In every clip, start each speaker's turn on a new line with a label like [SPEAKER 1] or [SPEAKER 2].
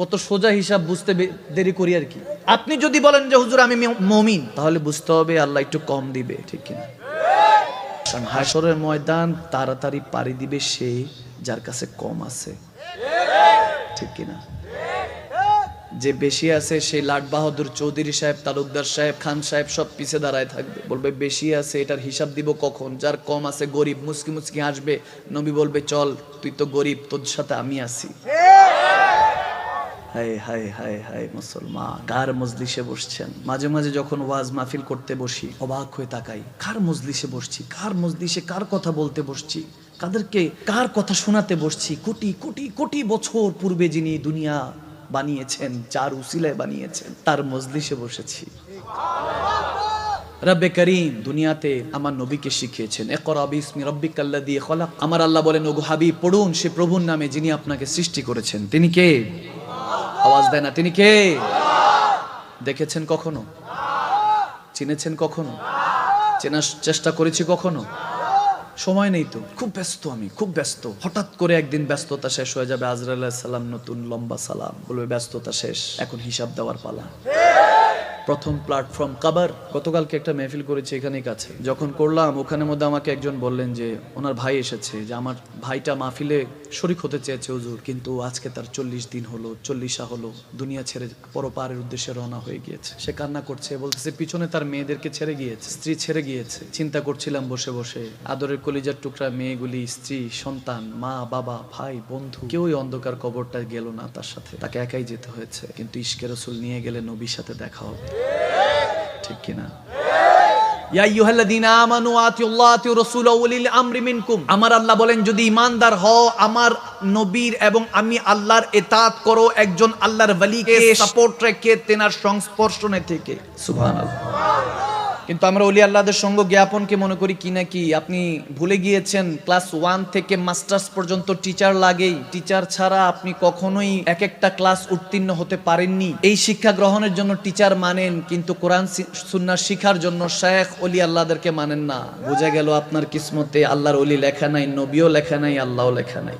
[SPEAKER 1] কত সোজা হিসাব বুঝতে দেরি করি আর কি। আপনি যদি বলেন যে, হুজুর, আমি মমিন, তাহলে বুঝতে হবে আল্লাহ একটু কম দিবে, ঠিক কিনা? কারণ হাসরের ময়দান তাড়াতাড়ি পাড়ি দিবে সে যার কাছে কম আছে। ঠিক কিনা? যে বেশি আছে সেই লাট বাহাদুর চৌধুরী সাহেব, তালুকদার সাহেব, খান সাহেব সব পিছে দাঁড়ায় থাকবে। বলবে, বেশি আছে, এটার হিসাব দিব কখন? যার কম আছে গরিব মুসকি মুসকি হাসবে। নবী বলবে, চল, তুই তো গরিব, তোর সাথে আমি আছি। হায় হায় হায় হায়, মুসলমান। কার মজলিসে বসছেন? মাঝে মাঝে যখন ওয়াজ মাহফিল করতে বসি, অবাক হয়ে তাকাই। কার মজলিসে বসছি? কার মজলিসে কার কথা বলতে বসছি? কাদেরকে কার কথা শোনাতে বসছি? কোটি কোটি কোটি বছর পূর্বে যিনি দুনিয়া বানিয়েছেন যার উসিলায় বানিয়েছেন, তার মজলিসে বসেছি। রব্বে করিম, দুনিয়াতে আমার নবীকে শিখিয়েছেন। রব্বিকাল্লাযী খলাক। আমার আল্লাহ বলেন, ওগো হাবিব, পড়ুন, সে প্রভুর নামে যিনি আপনাকে সৃষ্টি করেছেন। তিনি কে? আওয়াজ দেয় না। তিনি কে? দেখেছেন কখনো? চিনেছেন কখনো? চেনার চেষ্টা করেছি কখনো? সময় নেই তো। খুব ব্যস্ত আমি, খুব ব্যস্ত। হঠাৎ করে একদিন ব্যস্ততা শেষ হয়ে যাবে। আজরাল সালাম নতুন লম্বা সালাম। বলবে ব্যস্ততা শেষ, এখন হিসাব দেওয়ার পালা। প্রথম প্ল্যাটফর্ম কাবার। গতকালকে একটা মেহফিল করেছি এখানেই কাছে। যখন করলাম, ওখানের মধ্যে আমাকে একজন বললেন যে, ওনার ভাই এসেছে, যে আমার ভাইটা মাহফিলে শরিক হতে চেয়েছে হুজুর, কিন্তু আজকে তার চল্লিশ দিন হলো, চল্লিশা হলো, দুনিয়া ছেড়ে পরপারের উদ্দেশ্যে রওনা হয়ে গিয়েছে। সে কান্না করছে, বলতেছে, পিছনে তার মেয়েদেরকে ছেড়ে গিয়েছে, স্ত্রী ছেড়ে গিয়েছে। চিন্তা করছিলাম বসে বসে। আদরের কলিজার টুকরা মেয়েগুলি, স্ত্রী, সন্তান, মা, বাবা, ভাই, বন্ধু, কেউই অন্ধকার কবরটা গেল না তার সাথে। তাকে একাই যেতে হয়েছে, কিন্তু ইশকে রসুল নিয়ে গেলে নবীর সাথে দেখা হবে। ঠিক কিনা? আমরি আল্লাহ বলেন যদি ঈমানদার হও আমার নবীর এবং আমি আল্লাহর এতাত করো একজন আল্লাহর বলিকে সাপোর্ট রেখে তেনার সংস্পর্শনে থেকে। সুবহানাল্লাহ। কিন্তু আমরা অলি আল্লাহদের সঙ্গ জ্ঞাপনকে মনে করি কি না কি? আপনি ভুলে গিয়েছেন, ক্লাস ওয়ান থেকে মাস্টার্স পর্যন্ত টিচার লাগেই। টিচার ছাড়া আপনি কখনোই এক একটা ক্লাস উত্তীর্ণ হতে পারেননি। এই শিক্ষা গ্রহণের জন্য টিচার মানেন, কিন্তু কোরআন সুন্নার শিখার জন্য শেখ অলি আল্লাহদেরকে মানেন না। বোঝা গেল আপনার কিসমতে আল্লাহর অলি লেখা নাই, নবীও লেখা নাই, আল্লাহও লেখা নাই।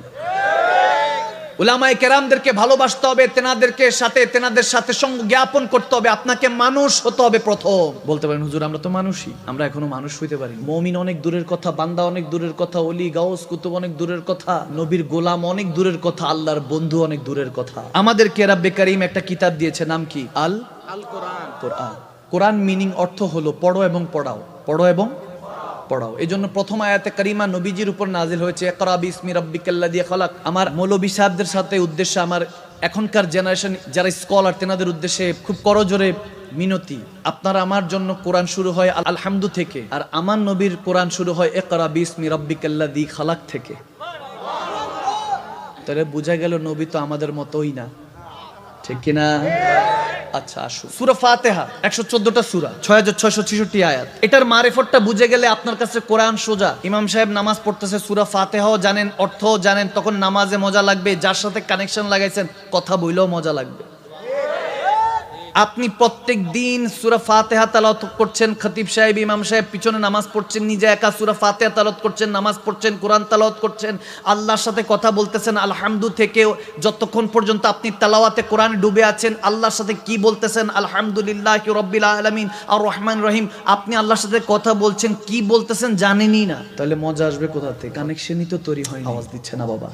[SPEAKER 1] উলামায়ে কেরামদেরকে ভালোবাসতে হবে তেনাদেরকে সাথে তেনাদের সাথে সঙ্গ জ্ঞাপন করতে হবে আপনাকে মানুষ হতে হবে প্রথম। বলতে পারেন হুজুর আমরা তো মানুষই আমরা এখনও মানুষ হইতে পারি মমিন অনেক দূরের কথা বান্দা অনেক দূরের কথা অলি গাউস কুতুব অনেক দূরের কথা নবীর গোলাম অনেক দূরের কথা আল্লাহর বন্ধু অনেক দূরের কথা। আমাদেরকে রাব্বে কারিম একটা কিতাব দিয়েছে নাম কি? আল? আল কোরআন। কোরআন। কোরআন মিনিং অর্থ হলো পড়ো এবং পড়াও। পড়ো এবং পড়াও। এই জন্য প্রথম আয়াতে করিমা নবীজির উপর নাজিল হয়েছে একরা বিসমি রাব্বিকাল্লাযী খালাক। আমার মৌলবী সাহেবদের সাথে উদ্দেশ্যে আমার এখনকার জেনারেশন যারা স্কলার তেনাদের উদ্দেশ্যে খুব করজোরে মিনতি। আপনার আমার জন্য কোরআন শুরু হয় আল- আলহামদু থেকে, আর আমার নবীর কোরআন শুরু হয় একরা বিসমি রাব্বিকাল্লাযী খালাক থেকে। তাহলে বোঝা গেল নবী তো আমাদের মতোই না। ঠিক কিনা? আচ্ছা আসুন। সুরা ফাতেহা, একশো চোদ্দটা সুরা, ছয় হাজার ছয়শো ছিষট্টি আয়াত। এটার মারেফতটা বুঝে গেলে আপনার কাছে কোরআন সোজা। ইমাম সাহেব নামাজ পড়তেছে, সুরা ফাতেহাও জানেন, অর্থও জানেন, তখন নামাজে মজা লাগবে, যার সাথে কানেকশন লাগাইছেন, কথা বইলেও মজা লাগবে। আপনি প্রত্যেক দিন সুরা ফাতেহা তালাওয়াত করছেন খতিব সাহেব ইমাম সাহেব পিছনে নামাজ পড়ছেন নিজে একা সুরা ফাতেহা তালাওয়াত করছেন নামাজ পড়ছেন কোরআন তালাওয়াত করছেন আল্লাহর সাথে কথা বলতেছেন আলহামদু থেকেও যতক্ষণ পর্যন্ত আপনি তালাওয়াতে কোরআন ডুবে আছেন আল্লাহর সাথে কি বলতেছেন? আলহামদুলিল্লাহ রব্বিল আলামিন আর রহমান রহিম। আপনি আল্লাহর সাথে কথা বলছেন কি বলতেছেন জানেনই না। তাহলে মজা আসবে কোথা থেকে? কানেকশনই তো তৈরি হয় আওয়াজ দিচ্ছে না বাবা।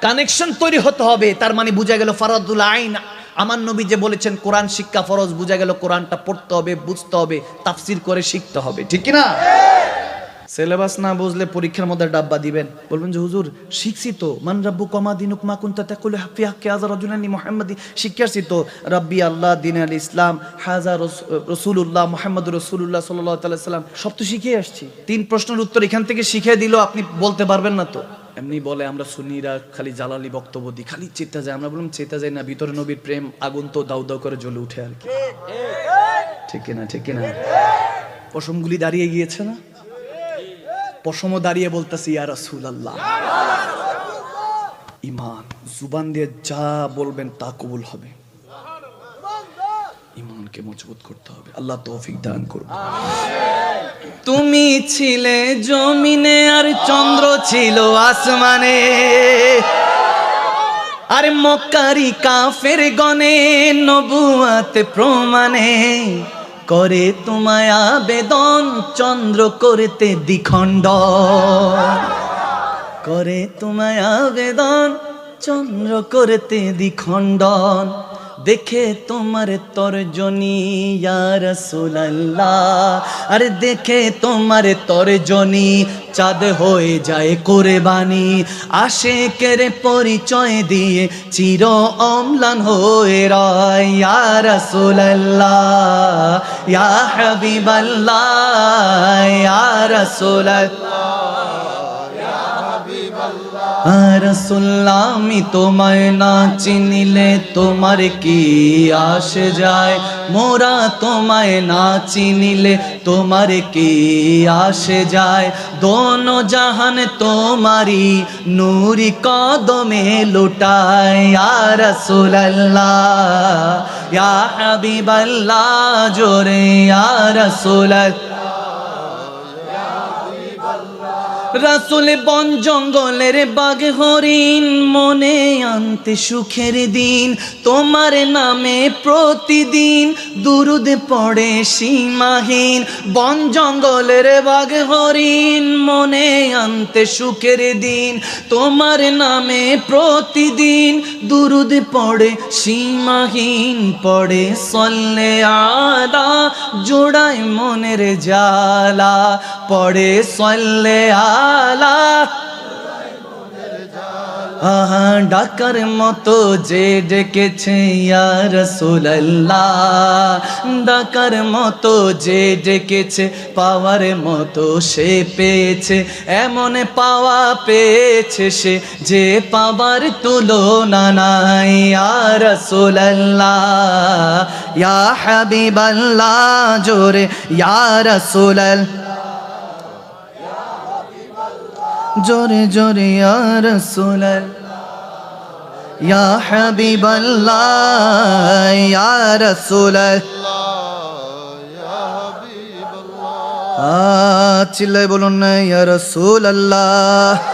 [SPEAKER 1] কানেকশন তৈরি হতে হবে তার মানে বুঝা গেল ফারাদুল আইন আমার নবী যে বলেছেন, কোরআন শিক্ষা ফরজ, বুঝা গেল কোরআনটা পড়তে হবে, বুঝতে হবে, তাফসির করে শিখতে হবে। ঠিক না সিলেবাস না বুঝলে পরীক্ষার মধ্যে ডাব্বা দিবেন। বলবেন যে, হুজুর, শিখছি তো। মান রাব্বু কমা দিনুক মা কুনতা তাকুল হাফি হাক্কি হাজা রাজুলানি মুহাম্মাদি। শিক্ষাছি তো, রাব্বি আল্লাহ দিন আল ইসলাম হাজা রসুল্লাহ মোহাম্মদ রসুল্লাহ সাল্লাহ সাল্লাম সব তো শিখে আসছি। তিন প্রশ্নের উত্তর এখান থেকে শিখে দিলেও আপনি বলতে পারবেন না তো। এমনি বলে আমরা সুন্নিরা খালি জালালি বক্তব্য দিই, খালি চেতা যায়। আমরা বললাম চেতা যায় না, ভিতরে নবীর প্রেম আগুন তো দাউ দাউ করে জ্বলে উঠে আর কি। ঠিক কিনা ঠিক কিনা? পশমগুলি দাঁড়িয়ে গিয়েছে না? পশমও দাঁড়িয়ে বলতেছি, ইয়া রাসূল আল্লাহ ইমান জুবান দিয়ে যা বলবেন তা কবুল হবে। ইমানকে মজবুত করতে হবে। আল্লাহ তৌফিক দান করুন। তুমি ছিলে জমিনে আর চন্দ্র ছিল আসমানে। আরে মক্কারি কাফের গনে নবুয়াতে প্রমাণে করে তোমায় আবেদন চন্দ্র করতে দ্বিখণ্ড। করে তোমায় আবেদন চন্দ্র করতে দ্বিখণ্ডন দেখে তোমার তর্জনী রসুল্লাহ আরে দেখে তোমার তর্জনী, চাঁদ হয়ে যায় কোরবানি। আসে কেরে পরিচয় দিয়ে চির অম্লান হয়ে রয় রসুল্লাহ ইয়া হাবিবাল্লাহ, ইয়া আমি তোমায় না চিনিলে তোমার কি আসে যায়? মোরা তোমায় না চিনিলে তোমার কি আসে যায়? দোনো জাহান তোমারি নূরি কদমে লুটায়। রসুল্লাহ হাবিবাল্লাহ, জোরে রসুল্লাহ। রাসুল বন জঙ্গলের বাঘ হরিণ মনে আনতে সুখের দিন। তোমার নামে প্রতিদিন দুরুদ পড়ে সীমাহীন। বন জঙ্গলের বাঘ হরিণ মনে আনতে সুখের দিন। তোমার নামে প্রতিদিন দুরুদ পড়ে সীমাহীন। পড়ে সল্লে আদা, জোড়ায় মনের জালা পড়ে সল্লে ডাকার মতো যে ডেকেছে রসুল্লাহ ডাকার মতো যে ডেকেছে, পাওয়ার মতো সে পেয়েছে। এমন পাওয়া পেয়েছে সে যে পাবার তুলনা নাই। রসুল্লাহ ইয়া হাবিবাল্লাহ, জোরে ইয়ার রসুল্লাহ জোরে জোরে আর রসুলাল ইয়া হাবিবাল্লাহ ইয়া রসুলাল চিল্লাই বলুন না ইয়া রসুল আল্লাহ